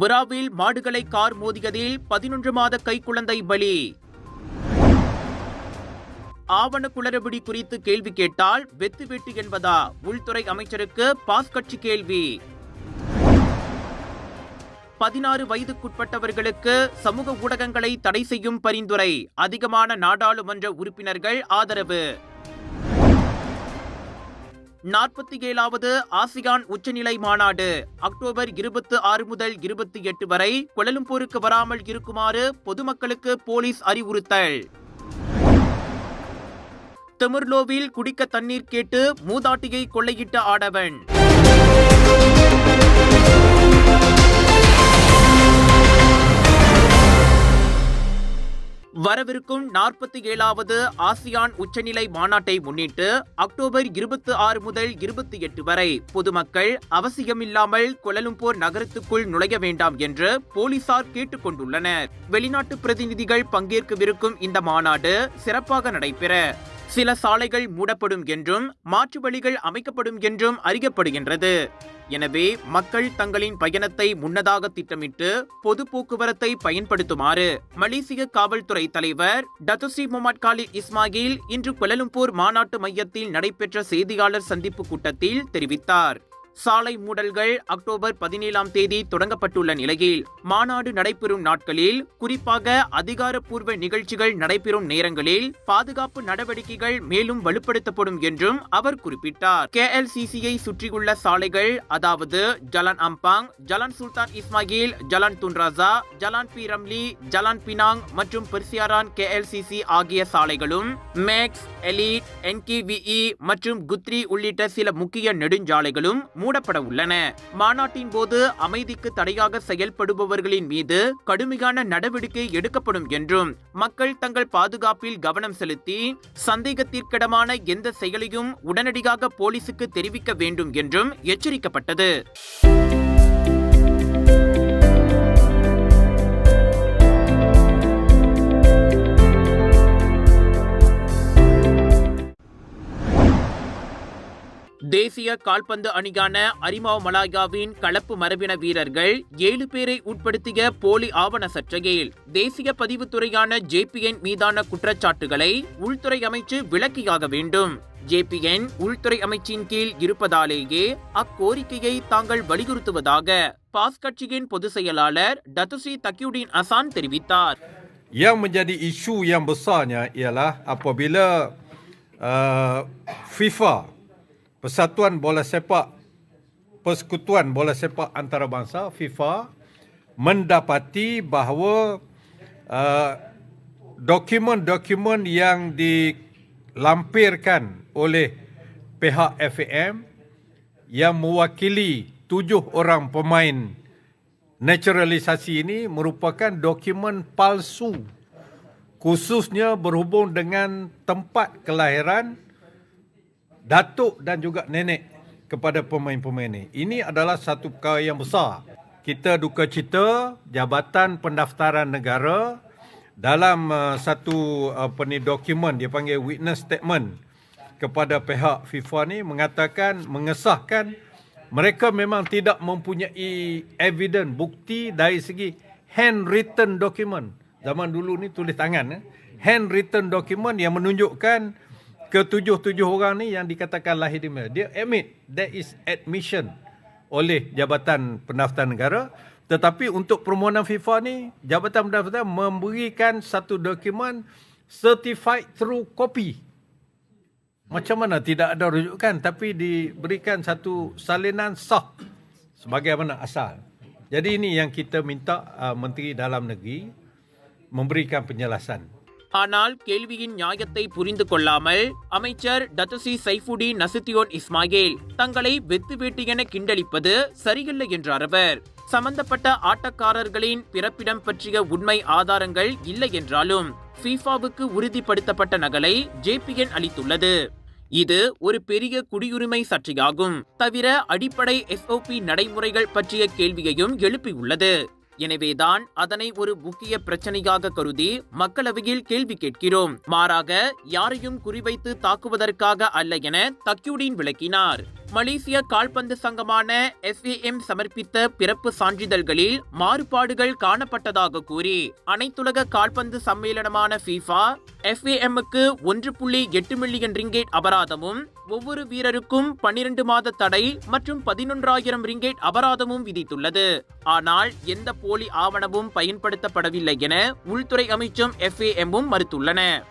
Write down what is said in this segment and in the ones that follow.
புராவில் மாடுகளை கார் மோதியதில் பதினொன்று மாத கைக்குழந்தை பலி. ஆவண குளறுபடி குறித்து கேள்வி கேட்டால் வெத்து வெட்டு என்பதா? உள்துறை அமைச்சருக்கு பாஸ் கட்சி கேள்வி. பதினாறு வயதுக்குட்பட்டவர்களுக்கு சமூக ஊடகங்களை தடை செய்யும் பரிந்துரை. அதிகமான நாடாளுமன்ற உறுப்பினர்கள் ஆதரவு. நாற்பத்தி ஏழாவது ஆசியான் உச்சநிலை மாநாடு. அக்டோபர் இருபத்தி ஆறு முதல் இருபத்தி எட்டு வரை கொலலும்பூருக்கு வராமல் இருக்குமாறு பொதுமக்களுக்கு போலீஸ் அறிவுறுத்தல். திமிர்லோவில் குடிக்க தண்ணீர் கேட்டு மூதாட்டியை கொள்ளையிட்ட ஆடவன். வரவிருக்கும் நாற்பத்தி ஏழாவது ஆசியான் உச்சநிலை மாநாட்டை முன்னிட்டு அக்டோபர் இருபத்தி ஆறு முதல் இருபத்தி எட்டு வரை பொதுமக்கள் அவசியமில்லாமல் கொலலும்பூர் நகரத்துக்குள் நுழைய வேண்டாம் என்று போலீசார் கேட்டுக் கொண்டுள்ளனர் வெளிநாட்டு பிரதிநிதிகள் பங்கேற்கவிருக்கும் இந்த மாநாடு சிறப்பாக நடைபெற சில சாலைகள் மூடப்படும் என்றும் மாற்று வழிகள் அமைக்கப்படும் என்றும் அறியப்படுகின்றது. எனவே மக்கள் தங்களின் பயணத்தை முன்னதாக திட்டமிட்டு பொது போக்குவரத்தை பயன்படுத்துமாறு மலேசிய காவல்துறை தலைவர் டத்துஸ்ரீ முகமது காலித் இஸ்மாயில் இன்று கொலலும்பூர் மாநாட்டு மையத்தில் நடைபெற்ற செய்தியாளர் சந்திப்பு கூட்டத்தில் தெரிவித்தார். சாலை மூடல்கள் அக்டோபர் பதினேழாம் தேதி தொடங்கப்பட்டுள்ள நிலையில் மாநாடு நடைபெறும் நாட்களில் குறிப்பாக அதிகாரப்பூர்வ நிகழ்ச்சிகள் நடைபெறும் நேரங்களில் பாதுகாப்பு நடவடிக்கைகள் மேலும் வலுப்படுத்தப்படும் என்றும் அவர் குறிப்பிட்டார். கே எல் சிசியை சுற்றியுள்ள சாலைகள் அதாவது Jalan Ampang Jalan Sultan Ismail Jalan Tun Razak Jalan P Ramlee Jalan Penang மற்றும் பெர்சியாரான் கே எல் சிசி ஆகிய சாலைகளும் மேக்ஸ் எலிட் என்கிவிஇ மற்றும் குத்ரி உள்ளிட்ட சில முக்கிய நெடுஞ்சாலைகளும் மூடப்பட உள்ளன. மாநாட்டின் போது அமைதிக்கு தடையாக செயல்படுபவர்களின் மீது கடுமையான நடவடிக்கை எடுக்கப்படும் என்றும் மக்கள் தங்கள் பாதுகாப்பில் கவனம் செலுத்தி சந்தேகத்திற்கிடமான எந்த செயலையும் உடனடியாக போலீசுக்கு தெரிவிக்க வேண்டும் என்றும் எச்சரிக்கப்பட்டது. இந்திய கால்பந்து அணியான அரிமாவ் மலாயாவின் கலப்பு மரபின வீரர்கள் ஏழு பேரை உட்படுத்திய போலி ஆவண சர்ச்சையில் தேசிய பதிவுத்துறையான ஜேபிஎன் மீதான குற்றச்சாட்டுகளை உள்துறை அமைச்சு விளக்கியாக வேண்டும். ஜேபிஎன் உள்துறை அமைச்சின் கீழ் இருப்பதாலேயே அக்கோரிக்கையை தாங்கள் வலியுறுத்துவதாக பாஸ் கட்சியின் பொதுச் செயலாளர் டத்துசி தக்கியுடின் அசான் தெரிவித்தார். Yang menjadi isu yang besarnya ialah apabila uh, FIFA, Persatuan Bola Sepak, Persekutuan Bola Sepak Antarabangsa FIFA mendapati bahawa uh, dokumen-dokumen yang dilampirkan oleh pihak FAM yang mewakili tujuh orang pemain naturalisasi ini merupakan dokumen palsu khususnya berhubung dengan tempat kelahiran datuk dan juga nenek kepada pemain-pemain ini. Ini adalah satu perkara yang besar. Kita duka cita Jabatan Pendaftaran Negara dalam uh, satu apa ni dokumen dia panggil witness statement kepada pihak FIFA ni mengatakan mengesahkan mereka memang tidak mempunyai evidence bukti dari segi handwritten document. Zaman dulu ni tulis tangan eh. handwritten document yang menunjukkan ketujuh-tujuh orang ni yang dikatakan lahir di Malaysia. Dia admit there is admission oleh Jabatan Pendaftaran Negara tetapi untuk permohonan FIFA ni Jabatan Pendaftaran memberikan satu dokumen certified through copy. Macam mana tidak ada rujukan tapi diberikan satu salinan sah sebagaimana asal. Jadi ini yang kita minta uh, Menteri Dalam Negeri memberikan penjelasan. ஆனால் கேள்வியின் நியாயத்தை புரிந்து கொள்ளாமல் அமைச்சர் டத்துசி சைஃபுடி Nasution Ismail தங்களை வெத்து வேட்டு என கிண்டளிப்பது சரியில்லை என்றார் அவர். சம்பந்தப்பட்ட ஆட்டக்காரர்களின் பிறப்பிடம் பற்றிய உண்மை ஆதாரங்கள் இல்லை என்றாலும் ஃபீஃபாவுக்கு உறுதிப்படுத்தப்பட்ட நகலை ஜேபிஎன் அளித்துள்ளது. இது ஒரு பெரிய குடியுரிமை சர்ச்சையாகும் தவிர அடிப்படை எஸ்ஓபி நடைமுறைகள் பற்றிய கேள்வியையும் எழுப்பியுள்ளது. எனவேதான் அதனை ஒரு முக்கிய பிரச்சனையாக கருதி மக்களவையில் கேள்வி கேட்கிறோம். மாறாக யாரையும் குறிவைத்து தாக்குவதற்காக அல்ல என தக்யூடின் விளக்கினார். மலேசிய கால்பந்து சங்கமான எஸ்ஏஎம் சமர்ப்பித்த பிறப்பு சான்றிதழ்களில் மாறுபாடுகள் காணப்பட்டதாக கூறி அனைத்துலக கால்பந்து சம்மேளனமான ஃபீஃபா எஃப்ஏஎம்முக்கு ஒன்று புள்ளி எட்டு மில்லியன் ரிங்கேட் அபராதமும் ஒவ்வொரு வீரருக்கும் பன்னிரண்டு மாத தடை மற்றும் பதினொன்றாயிரம் ரிங்கேட் அபராதமும் விதித்துள்ளது. ஆனால் எந்த போலி ஆவணமும் பயன்படுத்தப்படவில்லை என உள்துறை அமைச்சும் எஃப்ஏஎம்மும் மறுத்துள்ளன.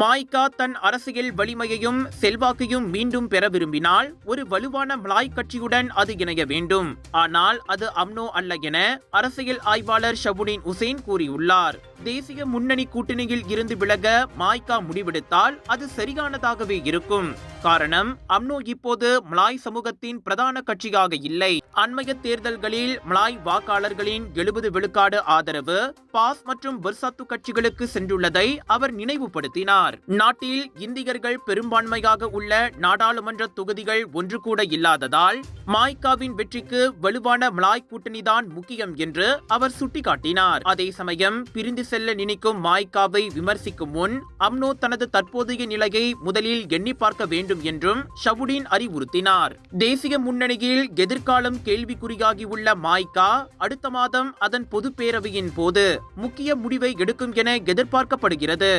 மாய்கா தன் அரசியல் வலிமையையும் செல்வாக்கையும் மீண்டும் பெற விரும்பினால் ஒரு வலுவான மலாய் கட்சியுடன் அது இணைய வேண்டும். ஆனால் அது அம்னோ அல்ல என அரசியல் ஆய்வாளர் ஷபுனின் உசேன் கூறியுள்ளார். தேசிய முன்னணி கூட்டணியில் இருந்து விலக மாய்கா முடிவெடுத்தால் அது சரியானதாகவே இருக்கும். காரணம் அம்னோ இப்போது மலாய் சமூகத்தின் பிரதான கட்சியாக இல்லை. அண்மைய தேர்தல்களில் மலாய் வாக்காளர்களின் எழுபது விழுக்காடு ஆதரவு பாஸ் மற்றும் வர்சாத்து கட்சிகளுக்கு சென்றுள்ளதை அவர் நினைவுபடுத்தினார். நாட்டில் இந்தியர்கள் பெரும்பான்மையாக உள்ள நாடாளுமன்ற தொகுதிகள் ஒன்று கூட இல்லாததால் மாய்காவின் வெற்றிக்கு வலுவான மலாய் கூட்டணிதான் முக்கியம் என்று அவர் சுட்டிக்காட்டினார். அதே சமயம் பிரிந்து செல்ல நினைக்கும் மாய்காவை விமர்சிக்கும் முன் அம்னோ தனது தற்போதைய நிலையை முதலில் எண்ணி பார்க்க வேண்டும் என்றும் ஷவுடின் அறிவுறுத்தினார். தேசிய முன்னணியில் எதிர்காலம் கேள்விக்குறியாகியுள்ள மாய்கா அடுத்த மாதம் அதன் பொதுப்பேரவையின் போது முக்கிய முடிவை எடுக்கும் என எதிர்பார்க்கப்படுகிறது.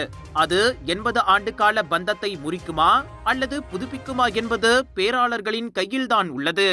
அது எண்பது ஆண்டு கால பந்தத்தை முறிக்குமா அல்லது புதுப்பிக்குமா என்பது பேராளர்களின் கையில்தான் உள்ளது.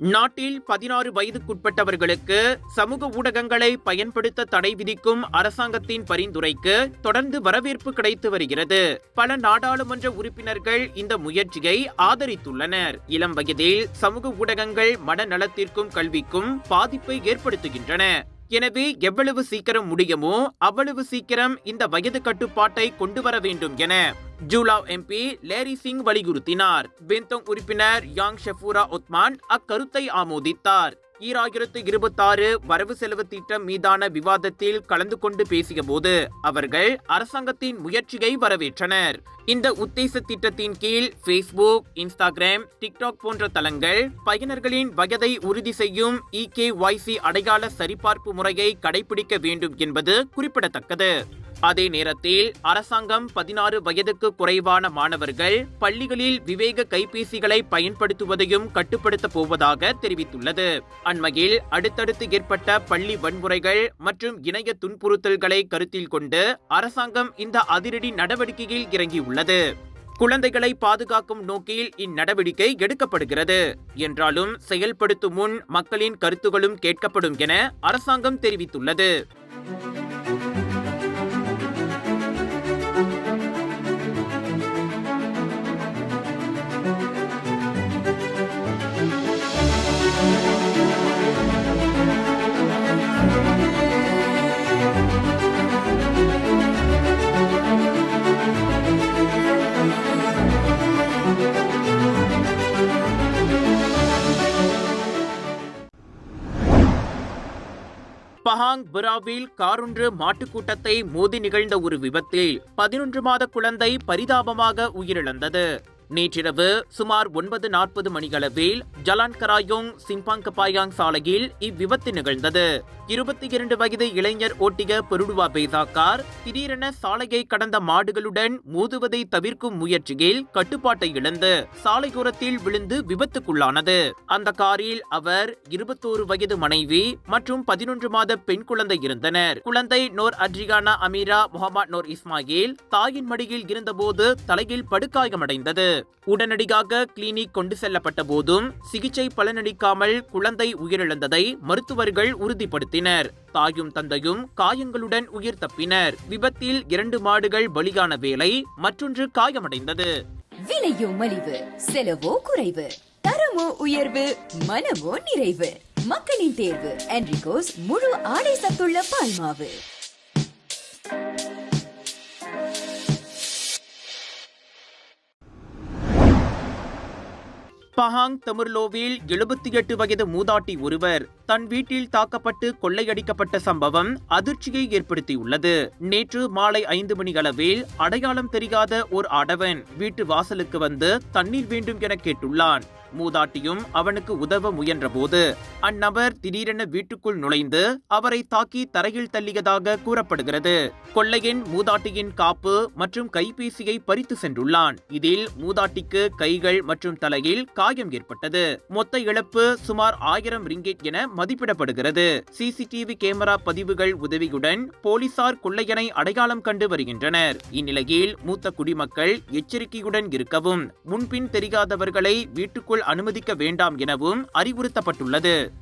நாட்டில் பதினாறு வயதுக்குட்பட்டவர்களுக்கு சமூக ஊடகங்களை பயன்படுத்த தடை விதிக்கும் அரசாங்கத்தின் பரிந்துரைக்கு தொடர்ந்து வரவேற்பு கிடைத்து வருகிறது. பல நாடாளுமன்ற உறுப்பினர்கள் இந்த முயற்சியை ஆதரித்துள்ளனர். இளம் வயதில் சமூக ஊடகங்கள் மனநலத்திற்கும் கல்விக்கும் பாதிப்பை ஏற்படுத்துகின்றன. எனவே எவ்வளவு சீக்கிரம் முடியுமோ அவ்வளவு சீக்கிரம் இந்த வயது கட்டுப்பாட்டை கொண்டு வர வேண்டும் என ஜூலாவ் எம்பி லேரி சிங் வலியுறுத்தினார். பெந்தோங் உறுப்பினர் யாங் ஷெஃபூரா ஒத்மான் அக்கருத்தை ஆமோதித்தார். ஈராயிரத்து இருபத்தாறு வரவு செலவு திட்டம் மீதான விவாதத்தில் கலந்து கொண்டு பேசிய போது அவர்கள் அரசாங்கத்தின் முயற்சியை வரவேற்றனர். இந்த உத்தேச திட்டத்தின் கீழ் ஃபேஸ்புக் இன்ஸ்டாகிராம் டிக்டாக் போன்ற தளங்கள் பயனர்களின் வயதை உறுதி செய்யும் இகேஒய்சி அடையாள சரிபார்ப்பு முறையை கடைபிடிக்க வேண்டும் என்பது குறிப்பிடத்தக்கது. அதே நேரத்தில் அரசாங்கம் பதினாறு வயதுக்கு குறைவான மாணவர்கள் பள்ளிகளில் விவேக கைபேசிகளை பயன்படுத்துவதையும் கட்டுப்படுத்தப் போவதாக தெரிவித்துள்ளது. அண்மையில் அடுத்தடுத்து ஏற்பட்ட பள்ளி வன்முறைகள் மற்றும் இணைய துன்புறுத்தல்களை கருத்தில் கொண்டு அரசாங்கம் இந்த அதிரடி நடவடிக்கையில் இறங்கியுள்ளது. குழந்தைகளை பாதுகாக்கும் நோக்கில் இந்நடவடிக்கை எடுக்கப்படுகிறது. என்றாலும் செயல்படுத்தும் முன் மக்களின் கருத்துகளும் கேட்கப்படும் என அரசாங்கம் தெரிவித்துள்ளது. புராவில் காரொன்று மாட்டுக்கூட்டத்தை மோதி நிகழ்ந்த ஒரு விபத்தில் பதினொன்று மாத குழந்தை பரிதாபமாக உயிரிழந்தது. நேற்றிரவு சுமார் ஒன்பது நாற்பது மணிகளவில் ஜலான் கராயோங் சிம்பாங்கபாயாங் சாலையில் இவ்விபத்து நிகழ்ந்தது. இருபத்தி இரண்டு வயது இளைஞர் ஓட்டிய பெருடுவா பேசா கார் திடீரென சாலையை கடந்த மாடுகளுடன் மோதுவதை தவிர்க்கும் முயற்சியில் கட்டுப்பாட்டை இழந்து சாலையோரத்தில் விழுந்து விபத்துக்குள்ளானது. அந்த காரில் அவர் இருபத்தோரு வயது மனைவி மற்றும் பதினொன்று மாத பெண் குழந்தை இருந்தனர். குழந்தை நோர் அட்ரிகானா அமீரா முகமது நோர் இஸ்மாயில் தாயின் மடியில் இருந்தபோது தலையில் படுகாயமடைந்தது. உடனடியாக கிளினிக் கொண்டு செல்லப்பட்ட போதும் சிகிச்சை பலனளிக்காமல் குழந்தை உயிரிழந்ததை மருத்துவர்கள் உறுதிப்படுத்தினர். தாயும் தந்தையும் காயங்களுடன் உயிர் தப்பினர். விபத்தில் இரண்டு மாடுகள் பலியான வேலை மற்றொன்று காயமடைந்தது. விலையோ மலிவு செலவோ குறைவு தரமோ உயர்வு மனமோ நிறைவு. மக்களின் தேர்வு என்ரிகோஸ் முழு ஆடை சத்துள்ள பால்மாவு. பஹாங் தமிர்லோவில் எழுபத்தி எட்டு வயது மூதாட்டி ஒருவர் தன் வீட்டில் தாக்கப்பட்டு கொள்ளையடிக்கப்பட்ட சம்பவம் அதிர்ச்சியை ஏற்படுத்தியுள்ளது. நேற்று மாலை ஐந்து மணி அளவில் அடையாளம் தெரியாத ஓர் ஆடவன் வீட்டு வாசலுக்கு வந்து தண்ணீர் வேண்டும் என கேட்டுள்ளான். மூதாட்டியும் அவனுக்கு உதவ முயன்றபோது அந்நபர் திடீரென வீட்டுக்குள் நுழைந்து அவரை தாக்கி தரையில் தள்ளியதாக கூறப்படுகிறது. கொள்ளையன் மூதாட்டியின் காப்பு மற்றும் கைபேசியை பறித்து சென்றுள்ளான். இதில் மூதாட்டிக்கு கைகள் மற்றும் தலையில் காயம் ஏற்பட்டது. மொத்த இழப்பு சுமார் ஆயிரம் ரிங்கெட் என மதிப்பிடப்படுகிறது. சிசிடிவி கேமரா பதிவுகள் உதவியுடன் போலீசார் கொள்ளையனை அடையாளம் கண்டு வருகின்றனர். இந்நிலையில் மூத்த குடிமக்கள் எச்சரிக்கையுடன் இருக்கவும் முன்பின் தெரியாதவர்களை வீட்டுக்குள் அனுமதிக்க வேண்டாம் எனவும் அறிவுறுத்தப்பட்டுள்ளது.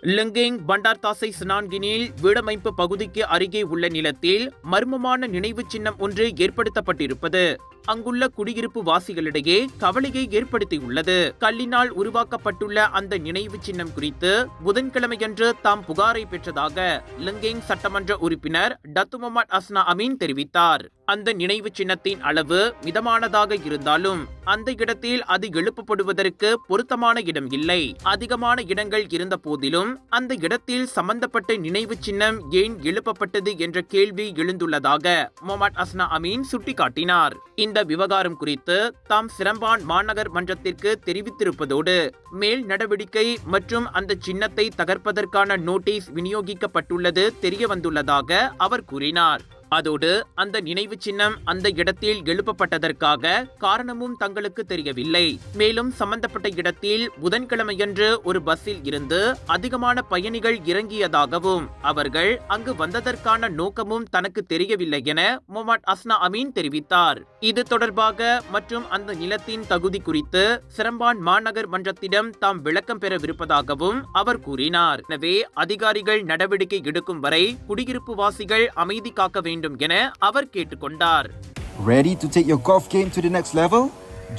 லிங்கிங் பண்டார்தாசை சினான்கினில் வீடமைப்பு பகுதிக்கு அருகே உள்ள நிலத்தில் மர்மமான நினைவு சின்னம் ஒன்று ஏற்படுத்தப்பட்டிருப்பது. அங்குள்ள குடியிருப்பு வாசிகளிடையே கவலையை ஏற்படுத்தியுள்ளது. கல்லினால் உருவாக்கப்பட்டுள்ள அந்த நினைவு சின்னம் குறித்து புதன்கிழமையன்று தாம் புகாரை பெற்றதாக லிங்கிங் சட்டமன்ற உறுப்பினர் டத்து முகமது அஸ்னா அமீன் தெரிவித்தார். அந்த நினைவு சின்னத்தின் அளவு மிதமானதாக இருந்தாலும் அந்த இடத்தில் அது எழுப்பப்படுவதற்கு பொருத்தமான இடம் இல்லை. அதிகமான இடங்கள் இருந்த போதிலும் அந்த இடத்தில் சம்பந்தப்பட்ட நினைவு சின்னம் ஏன் எழுப்பப்பட்டது என்ற கேள்வி எழுந்துள்ளதாக மொமட் அஸ்னா அமீன் சுட்டிக்காட்டினார். இந்த விவகாரம் குறித்து தாம் சிரம்பான் மாநகர் மன்றத்திற்கு தெரிவித்திருப்பதோடு மேல் நடவடிக்கை மற்றும் அந்த சின்னத்தை தகர்ப்பதற்கான நோட்டீஸ் விநியோகிக்கப்பட்டுள்ளது தெரியவந்துள்ளதாக அவர் கூறினார். அதோடு அந்த நினைவு சின்னம் அந்த இடத்தில் எழுப்பப்பட்டதற்காக காரணமும் தங்களுக்கு தெரியவில்லை. மேலும் சம்பந்தப்பட்ட இடத்தில் புதன்கிழமையன்று ஒரு பஸ்ஸில் இருந்து அதிகமான பயணிகள் இறங்கியதாகவும் அவர்கள் அங்கு வந்ததற்கான நோக்கமும் தனக்கு தெரியவில்லை என முகமது அஸ்னா அமீன் தெரிவித்தார். இது தொடர்பாக மற்றும் அந்த நிலத்தின் தகுதி குறித்து சிரம்பான் மாநகர் மன்றத்திடம் தாம் விளக்கம் பெறவிருப்பதாகவும் அவர் கூறினார். எனவே அதிகாரிகள் நடவடிக்கை எடுக்கும் வரை குடியிருப்பு வாசிகள் அமைதி காக்க வேண்டும் என அவர் கேட்டுக்கொண்டார் Ready to take your golf game to the next level?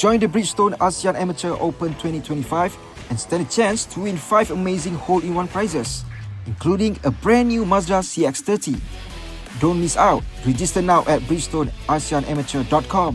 Join the Bridgestone ASEAN Amateur Open 2025 and stand a chance to win 5 amazing hole-in-one prizes, including a brand new Mazda CX-30. Don't miss out. Register now at bridgestoneasianamateur.com.